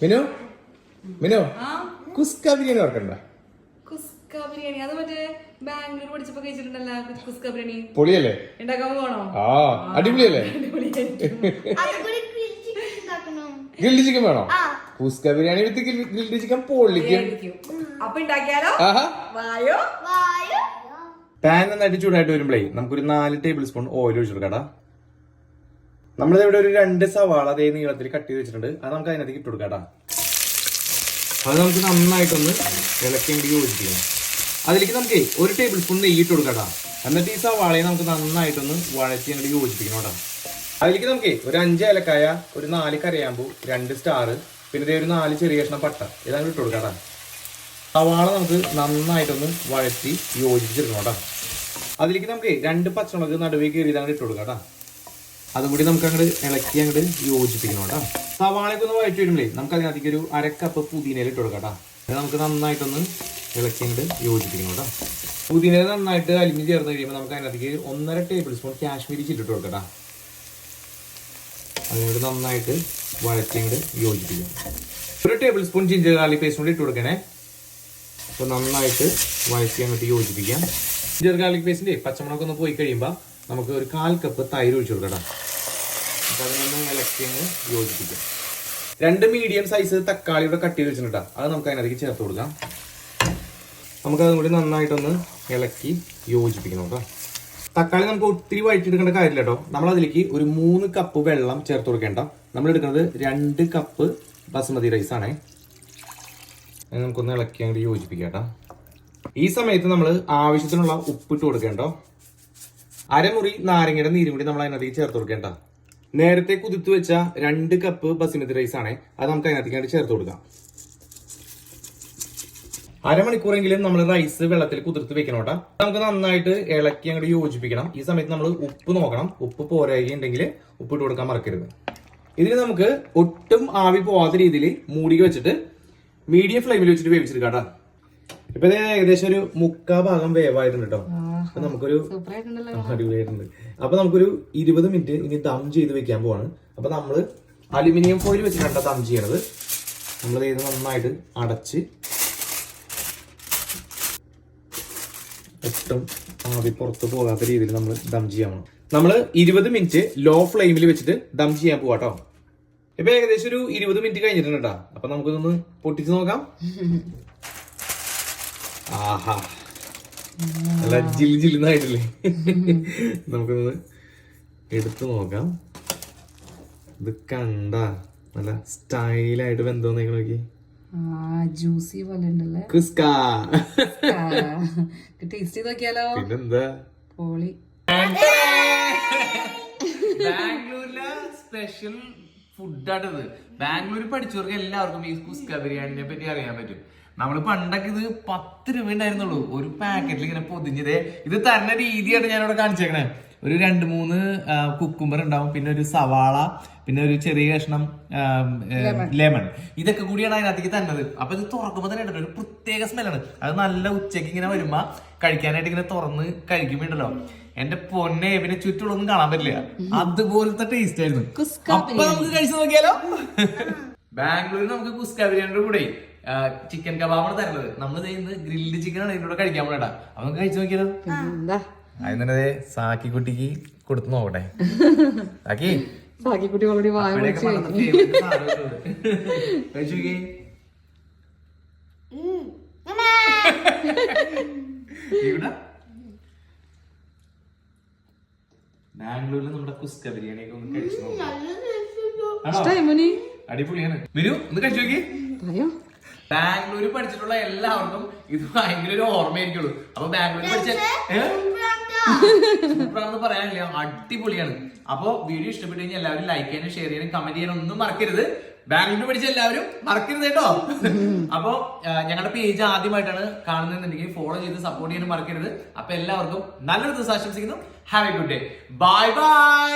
മിനു? മിനു? ആ? കുസ്ക ബിരിയാണി ഓർക്കണ്ട? കുസ്ക ബിരിയാണി. അത് മറ്റേ ബാംഗ്ലൂർ പഠിച്ചപ്പോ കഴിച്ചിട്ടുണ്ടല്ലോ കുസ്ക ബിരിയാണി. പൊളിയല്ലേ? ഉണ്ടാക്കാൻ പോകണോ ആ അടിപൊളിയല്ലേ. ഗ്രിൽഡ് ചിക്കൻ വേണോ? ആ. Kuska biryani with grilled chicken പൊള്ളിക്കും. അപ്പൊ ഉണ്ടാക്കിയാലോ? വായോ വായോ? വായു. പാൻ നന്നായിട്ട് ചൂടായിട്ട് വരുമ്പോഴേ നമുക്കൊരു നാല് ടേബിൾ സ്പൂൺ ഓയിൽ ഒഴിച്ചെടുക്കടാ നമ്മളിത് ഇവിടെ ഒരു രണ്ട് സവാള അതേ നീളത്തിൽ കട്ട് ചെയ്ത് വെച്ചിട്ടുണ്ട്. അത് നമുക്ക് അതിനകത്തേക്ക് ഇട്ട് കൊടുക്കാം അത് നമുക്ക് നന്നായിട്ടൊന്ന് ഇളക്കി അങ്ങോട്ട് യോജിപ്പിക്കണം. അതിലേക്ക് നമുക്ക് ഒരു ടേബിൾ സ്പൂൺ നെയ്യ് ഇട്ട് കൊടുക്കാം എന്നിട്ട് ഈ സവാളയെ നമുക്ക് നന്നായിട്ടൊന്ന് വഴറ്റി അങ്ങോട്ട് യോജിപ്പിക്കണം കേട്ടോ. അതിലേക്ക് നമുക്ക് ഒരു അഞ്ച് ഏലക്കായ ഒരു നാല് കരയാമ്പൂ രണ്ട് സ്റ്റാർ പിന്നെ ദേ ഒരു നാല് ചെറിയ കഷ്ണം പട്ട ഇതാണ് ഇട്ട് കൊടുക്കാം സവാള നമുക്ക് നന്നായിട്ടൊന്ന് വഴറ്റി യോജിപ്പിച്ചെടുക്കണം കേട്ടോ. അതിലേക്ക് നമുക്ക് രണ്ട് പച്ചമുളക് നടുവേ കയറി അങ്ങോട്ട് ഇട്ട് കൊടുക്കാം അതും കൂടി നമുക്ക് അങ്ങോട്ട് ഇളക്കി അങ്ങോട്ട് യോജിപ്പിക്കണം കേട്ടോ. സവാളയൊക്കെ ഒന്ന് വഴറ്റി വരുമ്പോഴേ നമുക്ക് അതിനകത്തേക്ക് ഒരു അരക്കപ്പ് പുതിനയില ഇട്ട് കൊടുക്കാം കേട്ടോ. അത് നമുക്ക് നന്നായിട്ടൊന്ന് ഇളക്കി അങ്ങോട്ട് യോജിപ്പിക്കണം കേട്ടോ. പുതിന നന്നായിട്ട് അലിഞ്ഞ് ചേർന്ന് കഴിയുമ്പോൾ നമുക്ക് അതിനകത്തേക്ക് ഒന്നര ടേബിൾ സ്പൂൺ കാശ്മീരി ചില്ലിട്ട് കൊടുക്കാം അതിനോട് നന്നായിട്ട് വഴറ്റി അങ്ങോട്ട് യോജിപ്പിക്കണം. ഒരു table spoon ginger garlic paste കൂടി ഇട്ട് കൊടുക്കണേ. അപ്പോൾ നന്നായിട്ട് വഴറ്റി അങ്ങോട്ട് യോജിപ്പിക്കാം ജിഞ്ചർ ഗാർലിക് പേസ്റ്റിന്റെ പച്ചമുളക് ഒന്ന് പോയി കഴിയുമ്പോൾ നമുക്ക് ഒരു കാൽ കപ്പ് തൈര് ഒഴിച്ചു കൊടുക്കണം അപ്പോൾ അതിനൊന്ന് അങ്ങ് യോജിപ്പിക്കാം. രണ്ട് മീഡിയം സൈസ് തക്കാളിയുടെ കട്ട് ചെയ്ത് വെച്ചിട്ടുണ്ടാ അത് നമുക്ക് അതിനകത്തേക്ക് ചേർത്ത് കൊടുക്കാം. നമുക്ക് അതും കൂടി നന്നായിട്ടൊന്ന് ഇളക്കി യോജിപ്പിക്കണം കേട്ടോ. തക്കാളി നമുക്ക് ഒത്തിരി വഴറ്റിയെടുക്കേണ്ട കാര്യമില്ല കേട്ടോ. നമ്മൾ അതിലേക്ക് ഒരു മൂന്ന് കപ്പ് വെള്ളം ചേർത്ത് കൊടുക്കേണ്ട. നമ്മൾ എടുക്കുന്നത് രണ്ട് കപ്പ് ബസുമതി റൈസ് ആണേ. നമുക്കൊന്ന് ഇളക്കി അങ്ങോട്ട് യോജിപ്പിക്കാം ഈ സമയത്ത് നമ്മൾ ആവശ്യത്തിനുള്ള ഉപ്പിട്ട് കൊടുക്കേണ്ടോ. അരമുറി നാരങ്ങയുടെ നീരും കൂടി നമ്മൾ അതിനകത്തേക്ക് ചേർത്ത് കൊടുക്കേണ്ട. നേരത്തെ കുതിർത്തു വെച്ച രണ്ട് കപ്പ് ബസുമതി റൈസ് ആണേ അത് നമുക്ക് അതിനകത്തേക്ക് അങ്ങോട്ട് ചേർത്ത് കൊടുക്കാം. അരമണിക്കൂറെങ്കിലും നമ്മൾ റൈസ് വെള്ളത്തിൽ കുതിർത്ത് വെക്കണം കേട്ടോ. നമുക്ക് നന്നായിട്ട് ഇളക്കി അങ്ങോട്ട് യോജിപ്പിക്കണം. ഈ സമയത്ത് നമ്മൾ ഉപ്പ് നോക്കണം. ഉപ്പ് പോരായിട്ടുണ്ടെങ്കിൽ ഉപ്പിട്ട് കൊടുക്കാൻ മറക്കരുത്. ഇതിന് നമുക്ക് ഒട്ടും ആവി പോവാത്ത രീതിയിൽ മൂടി വെച്ചിട്ട് മീഡിയം ഫ്ലെയിമിൽ വെച്ചിട്ട് വേവിച്ചെടുക്കാം കേട്ടോ. ഇപ്പൊ ഏകദേശം ഒരു മുക്കാ ഭാഗം വേവായിട്ടുണ്ട് കേട്ടോ. നമുക്കൊരു അടിപൊളിയായിട്ടുണ്ട്. അപ്പൊ നമുക്കൊരു ഇരുപത് മിനിറ്റ് ഇനി ദം ചെയ്ത് വെക്കാൻ പോവാണ്. അപ്പൊ നമ്മൾ അലുമിനിയം ഫോയിൽ വെച്ചിട്ടാണ് ദം ചെയ്യണത്. നമ്മൾ ഇത് നന്നായിട്ട് അടച്ച് ഒട്ടും ആവി പുറത്ത് പോകാത്ത രീതിയിൽ നമ്മൾ ദം ചെയ്യാൻ പോകണം നമ്മൾ ഇരുപത് മിനിറ്റ് ലോ ഫ്ലെയിമിൽ വെച്ചിട്ട് ദം ചെയ്യാൻ പോവാട്ടോ ഇപ്പൊ ഏകദേശം ഒരു ഇരുപത് മിനിറ്റ് കഴിഞ്ഞിട്ടുണ്ട് കേട്ടോ അപ്പൊ നമുക്കിതൊന്ന് പൊട്ടിച്ച് നോക്കാം. ആഹാ. നല്ല ജിൽ ജില്ലുന്നായിട്ടില്ലേ നമുക്കൊന്ന് എടുത്തു നോക്കാം. ഇത് കണ്ട നല്ല സ്റ്റൈലായിട്ട് ബന്ധം നോക്കി. ആ ജ്യൂസി പോലെ ഉണ്ടല്ലേ? ടേസ്റ്റ് ചെയ്ത് നോക്കിയാലോ? പിന്നെന്താ? പോളി. ബാംഗ്ലൂരിലെ സ്പെഷ്യൽ ഫുഡാണിത് ബാംഗ്ലൂർ പഠിച്ചവർക്ക് എല്ലാവർക്കും ഈ കുസ്ക ബിരിയാണിനെ പറ്റി അറിയാൻ പറ്റും. നമ്മൾ പണ്ടൊക്കെ ഇത് പത്ത് രൂപ ഉണ്ടായിരുന്നുള്ളൂ. ഒരു പാക്കറ്റിൽ ഇങ്ങനെ പൊതിഞ്ഞത്. ഇത് തരുന്ന രീതിയാണ് ഞാനിവിടെ കാണിച്ചേക്കണേ. ഒരു രണ്ട് മൂന്ന് കുക്കുംബർ ഉണ്ടാവും. പിന്നെ ഒരു സവാള പിന്നെ ഒരു ചെറിയ കഷ്ണം ലെമൺ ഇതൊക്കെ കൂടിയാണ് അതിനകത്തേക്ക് തന്നത് അപ്പൊ ഇത് തുറക്കുമ്പോൾ തന്നെ ഉണ്ടല്ലോ ഒരു പ്രത്യേക സ്മെല്ലാണ് അത് നല്ല ഉച്ചയ്ക്ക് ഇങ്ങനെ വരുമ്പോ കഴിക്കാനായിട്ട് ഇങ്ങനെ തുറന്ന് കഴിക്കുമ്പോണ്ടല്ലോ എന്റെ പൊന്നെ പിന്നെ ചുറ്റുള്ളൊന്നും കാണാൻ പറ്റില്ല. അതുപോലത്തെ ടേസ്റ്റ് ആയിരുന്നു. അപ്പൊ നമുക്ക് കഴിച്ചു നോക്കിയാലോ? ബാംഗ്ലൂരിൽ നമുക്ക് കുസ്ക ബിരിയാണിയുടെ കൂടെ ചിക്കൻ കബാബാണ് തരുന്നത്. നമ്മൾ ചെയ്യുന്നത് ഗ്രിൽഡ് ചിക്കൻ ആണ് ഇതിലൂടെ കഴിക്കാൻ പോണേട്ടാ. അപ്പൊ നമുക്ക് കഴിച്ചു നോക്കിയാലോ? അതിനെ സാക്കി കുട്ടിക്ക് കൊടുത്തു നോക്കട്ടെ. സാക്കി. കുട്ടി ഓൾറെഡി വായ ബാംഗ്ലൂരിൽ നമ്മുടെ കുസ്ക ബിരിയാണി ഒക്കെ ഒന്ന് കഴിച്ചു നോക്കാം? അടിപൊളിയാണ്. മിനു ഒന്ന് കഴിച്ചു നോക്കിയേ. ബാംഗ്ലൂർ പഠിച്ചിട്ടുള്ള എല്ലാവർക്കും ഇത് ഭയങ്കര ഒരു ഓർമ്മയായിരിക്കുള്ളൂ. അപ്പൊ ബാംഗ്ലൂർ പഠിച്ച. സൂപ്പറാണെന്ന് പറയാനില്ല അടിപൊളിയാണ്. അപ്പൊ വീഡിയോ ഇഷ്ടപ്പെട്ടു കഴിഞ്ഞാൽ എല്ലാവരും ലൈക്ക് ചെയ്യാനും ഷെയർ ചെയ്യാനും കമന്റ് ചെയ്യാനും ഒന്നും മറക്കരുത്. ബാംഗ്ലൂരിൽ പഠിച്ച എല്ലാവരും മറക്കരുത് കേട്ടോ. അപ്പൊ ഞങ്ങളുടെ പേജ് ആദ്യമായിട്ടാണ് കാണുന്നതെന്നുണ്ടെങ്കിൽ ഫോളോ ചെയ്ത് സപ്പോർട്ട് ചെയ്യാനും മറക്കരുത്. അപ്പൊ എല്ലാവർക്കും നല്ലൊരു ദിവസം ആശംസിക്കുന്നു. Have a good day bye bye.